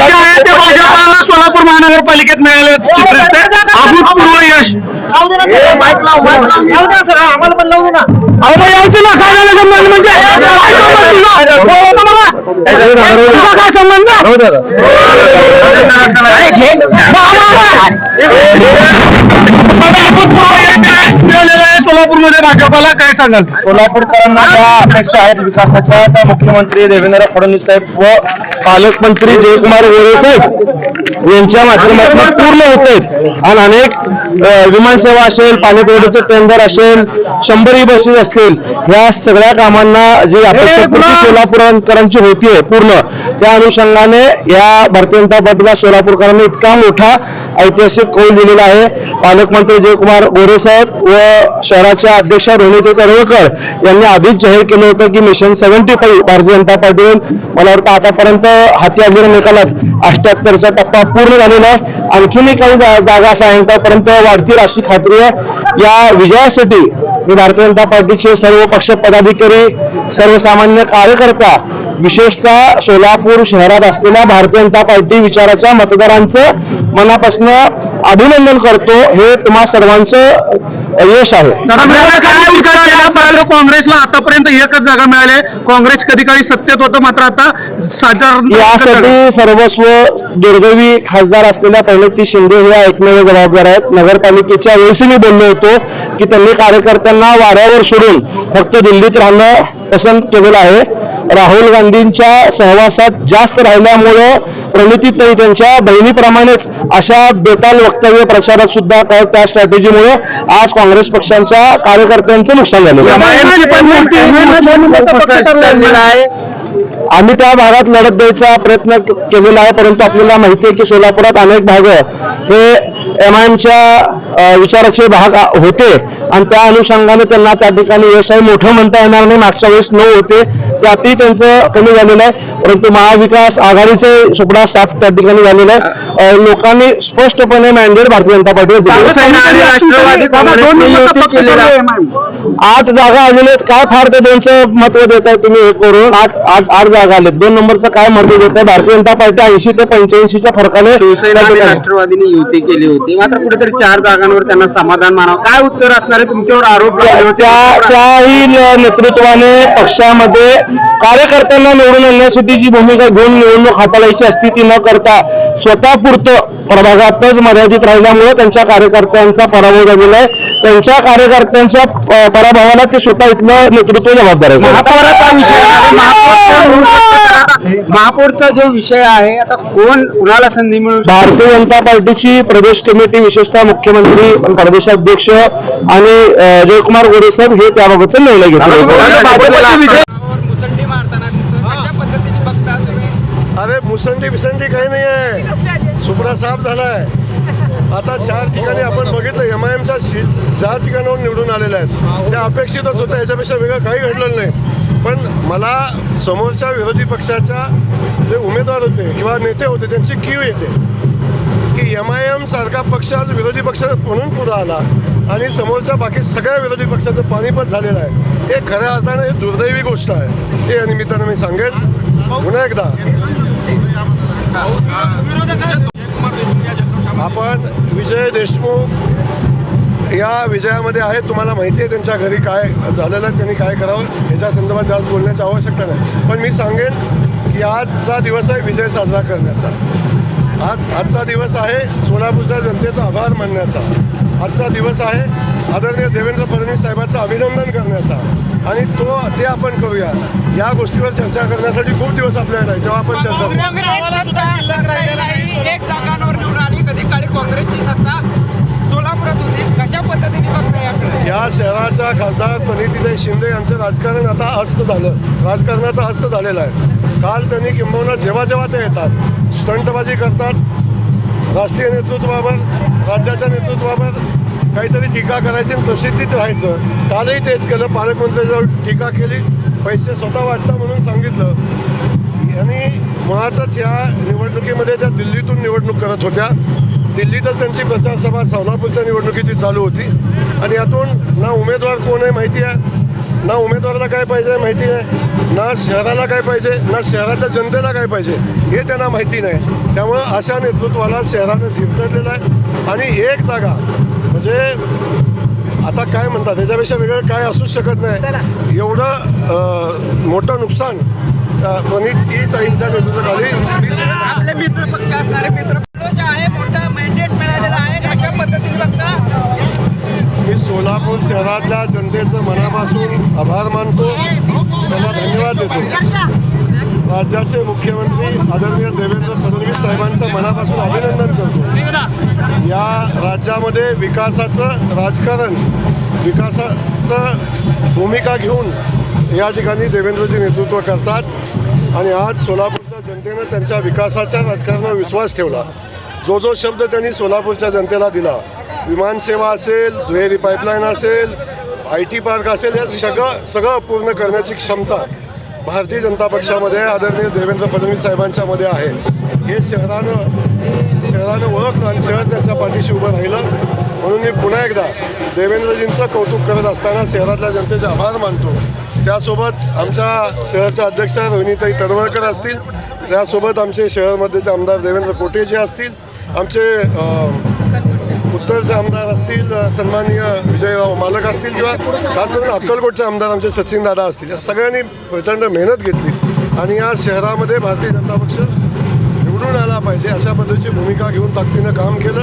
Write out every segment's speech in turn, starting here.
जे आहे ते भाजपाला सोलापूर महानगरपालिकेत मिळालं. अभूतपूर्व यश अहो यायचं ना काय झालं संबंध म्हणजे काय संबंध तुझा? हो, होतं मला. तुझा काय संबंध अरे घे. आता अभूतपूर्व यश मिळालेलं आहे सोलापूरमध्ये भाजपाला काय सांगाल? सोलापूरकरांना ज्या अपेक्षा आहेत विकासाच्या त्या मुख्यमंत्री देवेंद्र फडणवीस साहेब व पालकमंत्री जयकुमार गोरे साहेब यांच्या माध्यमातून पूर्ण होत आहेत. आणि अनेक विमानसेवा असेल पाणी पुरवठ्याचं टेंडर असेल शंभरी बसेस असतील या सगळ्या कामांना जी अपेक्षा सोलापूरकरांची होतीये पूर्ण. त्या अनुषंगाने या भारतीय जनता पार्टीला सोलापूरकरांनी इतका मोठा ऐतिहासिक कौल दिलेला आहे. पालकमंत्री जयकुमार गोरे साहेब व शहराच्या अध्यक्ष रोहिणी तळवकर यांनी आधीच जाहीर केलं होतं की mission seventy five Bharatiya Janata पार्टीकडून मला वाटतं आतापर्यंत हाती आलेल्या निकालात अष्ट्याहत्तरचा टप्पा पूर्ण झालेला आहे. आणखीनही काही जा- जागा सायंकाळपर्यंत वाढतील अशी खात्री आहे. या विजयासाठी मी भारतीय जनता पार्टीचे सर्व पक्ष पदाधिकारी सर्वसामान्य कार्यकर्ता विशेषतः सोलापूर शहरात असलेल्या भारतीय जनता पार्टी विचाराच्या मतदारांचं मनापासून अभिनंदन करतो. हे तुम्हा सर्वांचं यश आहे. काँग्रेसला आतापर्यंत एकच जागा मिळाली. काँग्रेस कधी काळी सत्तेत होतं मात्र आता साधारण यासाठी सर्वस्व दुर्दैवी खासदार असलेल्या पहिलती शिंदे हे एकमेव जबाबदार आहेत. नगरपालिकेच्या वेळेस मी बोललो होतो की त्यांनी कार्यकर्त्यांना वाऱ्यावर सोडून फक्त दिल्लीत राहणं पसंत केलेलं आहे. राहुल गांधींच्या सहवासात जास्त राहिल्यामुळं प्रणितीताई त्यांच्या बहिणीप्रमाणेच अशा बेताल वक्तव्य प्रचारात सुद्धा काय त्या स्ट्रॅटेजीमुळे आज काँग्रेस पक्षांच्या कार्यकर्त्यांचं नुकसान झालेलं आहे. आम्ही त्या भागात लढत द्यायचा प्रयत्न केलेला आहे परंतु आपल्याला माहिती आहे की सोलापुरात अनेक भाग हे एम आय विचाराचे भाग होते. आणि त्या अनुषंगाने त्यांना त्या ठिकाणी यश आहे. मोठं म्हणता येणार नाही. मागच्या वेळेस नऊ होते. त्यातही त्यांचं कमी झालेलं आहे. परंतु महाविकास आघाडीचे सुपडा साफ त्या ठिकाणी झालेलं आहे. लोकांनी स्पष्टपणे मॅन्डेट भारतीय जनता पार्टीला. आठ जागा आलेल्या आहेत. काय फार ते दोनचं महत्त्व देत आहे तुम्ही हे करून? आठ आठ आठ जागा आलेत. दोन नंबरचं काय महत्त्व देत आहे भारतीय जनता पार्टी ऐंशी ते पंच्याऐंशीच्या फरकाने राष्ट्रवादीने युती केली होती. मात्र कुठेतरी चार जागांवर त्यांना समाधान मानावं. काय उत्तर असणार आहे? तुमच्यावर आरोप त्याही नेतृत्वाने पक्षामध्ये कार्यकर्त्यांना निवडून आणण्यासाठी जी भूमिका घेऊन निवडणूक हाताळायची असती ती न करता स्वतःपुरतं प्रभागातच मर्यादित राहिल्यामुळे त्यांच्या कार्यकर्त्यांचा पराभव झालेला आहे. त्यांच्या कार्यकर्त्यांच्या पराभवाला ते स्वतः इथलं नेतृत्व जबाबदार आहे. महापौराचा विषय आहे. महापौर- महापौरचा जो विषय आहे आता कोण कुणाला संधी मिळू? भारतीय जनता पार्टीची प्रदेश कमिटी विशेषतः मुख्यमंत्री प्रदेशाध्यक्ष आणि जयकुमार गोरे साहेब हे त्याबाबतचा निर्णय घेतले मुसंडी मारताना दिसतोय कशा पद्धतीने बघता तुम्ही मुसंडी बिसंडी काही नाही आहे सुपडा साफ झालाय. आता चार ठिकाणी आपण बघितलं एम आय एमचा सीट ज्या ठिकाणावर निवडून आलेल्या आहेत त्या अपेक्षितच होत्या याच्यापेक्षा वेगळं काही घडलेलं नाही. पण मला समोरच्या विरोधी पक्षाच्या जे उमेदवार होते किंवा नेते होते त्यांची कीव येते की एम आय एम सारखा पक्ष आज विरोधी पक्ष म्हणून पुढं आला आणि समोरच्या बाकी सगळ्या विरोधी पक्षाचं पाणीपत झालेलं आहे. हे खऱ्या अर्थानं हे दुर्दैवी गोष्ट आहे. हे या निमित्तानं मी सांगेन. पुन्हा एकदा आपण विजय देशमुख या विजयामध्ये आहेत. तुम्हाला माहिती आहे त्यांच्या घरी काय झालेलं त्यांनी काय करावं याच्या संदर्भात जास्त बोलण्याची आवश्यकता नाही. पण मी सांगेन की आजचा दिवस आहे विजय साजरा करण्याचा. आज आजचा दिवस आहे सोलापूरच्या जनतेचा आभार मानण्याचा. आजचा दिवस आहे आदरणीय देवेंद्र फडणवीस साहेबांचं अभिनंदन करण्याचा. आणि तो ते आपण करूया. या गोष्टीवर चर्चा करण्यासाठी खूप दिवस आपल्याकडे आहे तेव्हा आपण चर्चा या शहराच्या खासदार प्रणितीताई शिंदे यांचं राजकारण आता अस्त झालं. राजकारणाचं अस्त झालेलं आहे. काल त्यांनी किंबहुना जेव्हा जेव्हा ते येतात स्टंटबाजी करतात राष्ट्रीय नेतृत्वावर राज्याच्या नेतृत्वावर काहीतरी टीका करायची आणि प्रसिद्धीत राहायचं. कालही तेच केलं. पालकमंत्र्याजवळ टीका केली. पैसे स्वतः वाटतं म्हणून सांगितलं. यांनी मुळातच या निवडणुकीमध्ये त्या दिल्लीतून निवडणूक करत होत्या. दिल्लीतच त्यांची प्रचारसभा सोलापूरच्या निवडणुकीची चालू होती. आणि यातून ना उमेदवार कोण आहे माहिती आहे? ना उमेदवाराला काय पाहिजे माहिती नाही ना शहराला काय पाहिजे? ना शहरातल्या जनतेला काय पाहिजे? हे त्यांना माहिती नाही. त्यामुळं अशा नेतृत्वाला शहरानं झिरपटलेलं आहे. आणि एक जागा म्हणजे आता काय म्हणतात त्याच्यापेक्षा वेगळं काय असूच शकत नाही. एवढं मोठं नुकसान अं, प्रणिती ताईंच्या नेतृत्वाखाली. आपले मित्र पक्ष असणारे मित्र जे आहे मोठा मॅन्डेट मिळालेला आहे कशा पद्धतीने बघता. मी सोलापूर शहरातल्या जनतेचं मनापासून आभार मानतो. त्यांना धन्यवाद देतो. राज्याचे मुख्यमंत्री आदरणीय देवेंद्र फडणवीस साहेबांचं मनापासून अभिनंदन करतो. या राज्यामध्ये विकासाचं राजकारण विकासाचं भूमिका घेऊन या ठिकाणी देवेंद्रजी नेतृत्व करतात आणि आज सोलापूरच्या जनतेनं त्यांच्या विकासाच्या राजकारणावर विश्वास ठेवला. जो जो शब्द त्यांनी सोलापूरच्या जनतेला दिला विमानसेवा असेल दुहेरी पाईपलाईन असेल आय टी पार्क असेल या सगळं सगळं पूर्ण करण्याची क्षमता भारतीय जनता पक्षामध्ये आदरणीय देवेंद्र फडणवीस साहेबांच्यामध्ये आहे. हे शहरानं शहरानं ओळखलं आणि शहर त्यांच्या पाठीशी उभं राहिलं. म्हणून मी पुन्हा एकदा देवेंद्रजींचं कौतुक करत असताना शहरातल्या जनतेचे आभार मानतो. त्यासोबत आमच्या शहरच्या अध्यक्षा रोहिणीताई तडवळकर असतील. त्यासोबत आमचे शहरमध्येचे आमदार देवेंद्र कोटेजी असतील. आमचे उत्तरचे आमदार असतील सन्माननीय विजयराव मालक असतील किंवा खास करून अक्कलकोटचे आमदार आमचे सचिन दादा असतील या सगळ्यांनी प्रचंड मेहनत घेतली. आणि या शहरामध्ये भारतीय जनता पक्ष निवडून आला पाहिजे अशा पद्धतीची भूमिका घेऊन ताकदीनं काम केलं.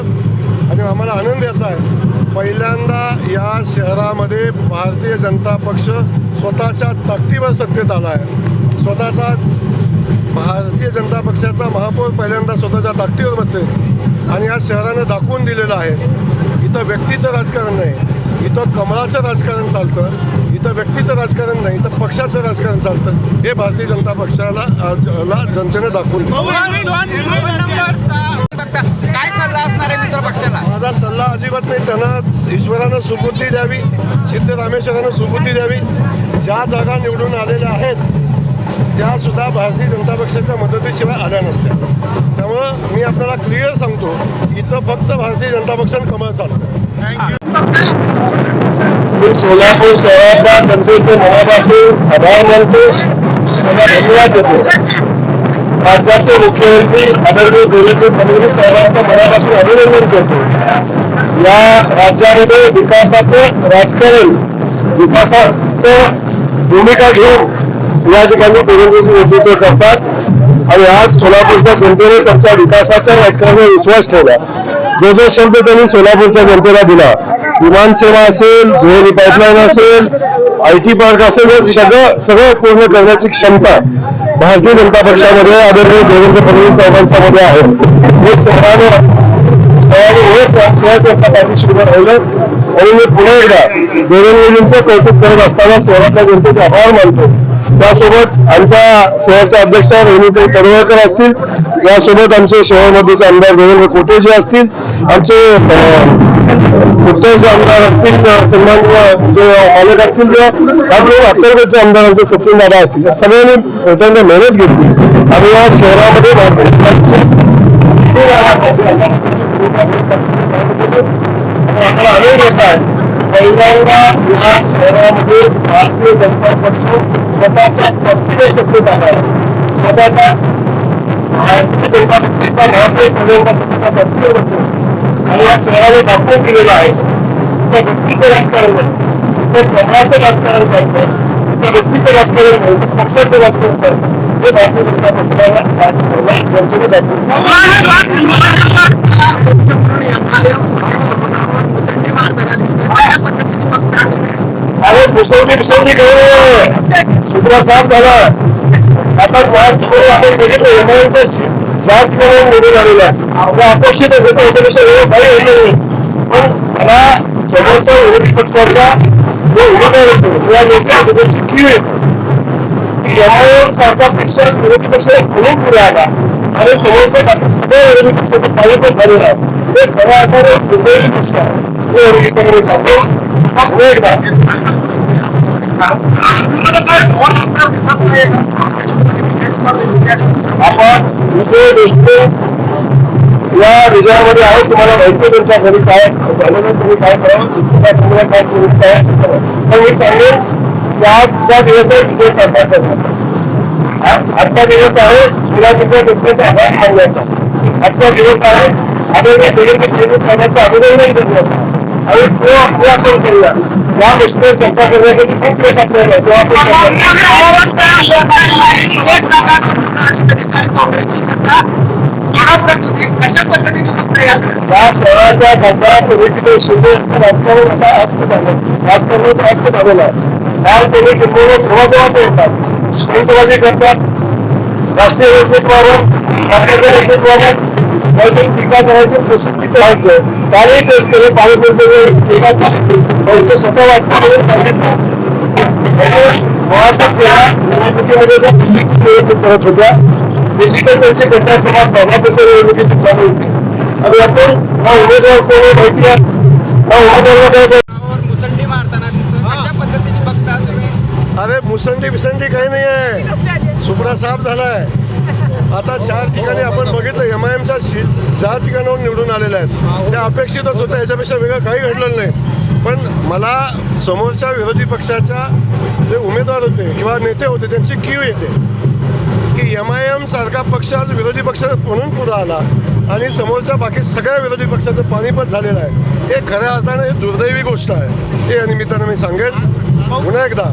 आणि आम्हाला आनंद याचा आहे. पहिल्यांदा या शहरामध्ये भारतीय जनता पक्ष स्वतःच्या ताकदीवर सत्तेत आला आहे. स्वतःचा भारतीय जनता पक्षाचा महापौर पहिल्यांदा स्वतःच्या ताकदीवर बसेल. आणि या शहरानं दाखवून दिलेलं आहे इथं व्यक्तीचं राजकारण नाही इथं कमळाचं राजकारण चालतं इथं व्यक्तीचं राजकारण नाही इथं पक्षाचं राजकारण चालतं हे भारतीय जनता पक्षाला ला जनतेनं दाखवून दिलं. बघता काय सल्ला असणार आहे मित्र पक्षाला? माझा सल्ला अजिबात नाही त्यांना ईश्वरानं सुबुद्धी द्यावी सिद्ध रामेश्वरानं सुबुद्धी द्यावी. ज्या जागा निवडून आलेल्या आहेत त्यासुद्धा भारतीय जनता पक्षाच्या मदतीशिवाय आल्या नसत्या. त्यामुळं मी आपल्याला क्लिअर सांगतो इथं फक्त भारतीय जनता पक्षानं कमळ चालतं. मी सोलापूर शहराच्या जनतेचे मनापासून आभार मानतो त्यांना धन्यवाद देतो. राज्याचे मुख्यमंत्री आदरणीय देवेंद्र फडणवीस साहेबांचं मनापासून अभिनंदन करतो. या राज्यामध्ये विकासाचं राजकारण विकासाचं भूमिका घेऊन या ठिकाणी देवेंद्रजी नेतृत्व करतात. आणि आज सोलापूरच्या जनतेने त्यांच्या विकासाच्या राजकारणावर विश्वास ठेवला. जो जो शब्द त्यांनी सोलापूरच्या जनतेला दिला विमानसेवा असेल दुहेरी पाईपलाईन असेल आय टी पार्क असेल हे सगळं सगळं पूर्ण करण्याची क्षमता भारतीय जनता पक्षामध्ये आदरणीय देवेंद्र फडणवीस साहेबांच्या मध्ये आहे. हे शहरानं शहराने त्यांच्या पाठीशी उभं राहिलं. आणि मी पुन्हा एकदा देवेंद्रजींचं कौतुक करत असताना शहरातल्या जनतेचे आभार मानतो. त्यासोबत आमच्या शहरचे अध्यक्ष रोहिणीताई तडवळकर असतील. यासोबत आमचे शहरमध्येचे आमदार देवेंद्र कोटेजी असतील. आमचे उत्तरचे आमदार असतील सन्मान जे मालक असतील किंवा त्याचबरोबर अत्तरगडचे आमदार आमचे सचिन दादा असतील या सगळ्यांनी प्रचंड मेहनत घेतली. आणि या शहरामध्ये भारतीय आम्हाला आनंद आहे. पहिल्यांदा या शहरामध्ये भारतीय जनता पक्ष स्वतःच्या पक्षीय सत्तेत आला आहे स्वतःच्या भारतीय आणि या शहराने दाखवून दिलेलं आहे त्या व्यक्तीचं राजकारण नाही ते कमळाचं राजकारण चालतं त्या व्यक्तीचं राजकारण नाही तर पक्षाचं राजकारण चालतं हे भारतीय जनता पक्षाला जनतेने दाखवून अरे मुसळी मुसळी काही साफ झाला. आता चार ठिकाणी आपण बघितलं एमआयएमच्या चार ठिकाणी निवडून झालेला आहे. त्या अपेक्षितच होतं याच्यापेक्षा वेगळं काही होत नाही. पण मला समोरच्या विरोधी पक्षाचा जो उमेदवार होतो या लोकांची कीव येतो की एमआयएम सारखा पक्ष विरोधी पक्ष म्हणून पुढे आला. आणि समोरचा बाकी सगळ्या विरोधी पक्षाचं पायपच झालेला आहे. हे खऱ्या अर्थाने दुर्दैवी गोष्ट आहे. हे विरोधी काँग्रेस आपण एकदा आपण विजय देशमुख या विजयामध्ये आहे तुम्हाला माहिती तुमच्या घरी काय झालं तुम्ही काय करावं तुमच्यासमोर काय करू काय पण मी सांगेन की आजचा दिवस आहे विजय सरकार करण्याचा. आजचा दिवस आहे सोलापूरच्या जनतेचा आभार मानण्याचा आजचा दिवस आहे आदरणीय देवेंद्र फडणवीस साहेबांचं अभिनंदन करण्याचा आणि तो आपला आपण केला. या गोष्टीवर चर्चा करण्यासाठी खूप वेळ आपल्याला आहे. या शहराच्या गद्दा पॉलिटिकल शिंदेचं राजकारण आता अस्त झालं राजकारणाचं अस्त झालेलं आहे काल त्यांनी किंबहुना जेव्हा जेव्हा ते येतात स्टेटबाजी करतात राष्ट्रीय नेतृत्वावर राज्याच्या नेतृत्वावर काहीतरी टीका करायची प्रसिद्धी करायचं त्याने तेच केले टीका पैसे स्वतः वाटतं सांगितलं मुळातच या निवडणुकीमध्ये त्या निवडणूक करत होत्या. त्यांची घटना समाज सभापतीच्या निवडणुकीची चालू होती. आणि आपण हा उमेदवार कोण माहिती आहे? हा गावावर मुसंडी मारताना दिसतो कशा पद्धतीने बघता अरे मुसंडी बिसंडी काही नाही आहे सुपडा साफ झालाय. आता चार ठिकाणी आपण बघितलं एम आय एमच्या सीट ज्या ठिकाणावर निवडून आलेल्या आहेत त्या अपेक्षितच होत्या. याच्यापेक्षा वेगळं काही घडलेलं नाही. पण मला समोरच्या विरोधी पक्षाच्या जे उमेदवार होते किंवा नेते होते त्यांची कीव येते की एम आय एम सारखा पक्ष आज विरोधी पक्ष म्हणून पुढे आला आणि समोरच्या बाकी सगळ्या विरोधी पक्षाचं पाणीपत झालेलं आहे. हे खऱ्या अर्थाने हे दुर्दैवी गोष्ट आहे. हे या निमित्तानं मी सांगेन. पुन्हा एकदा.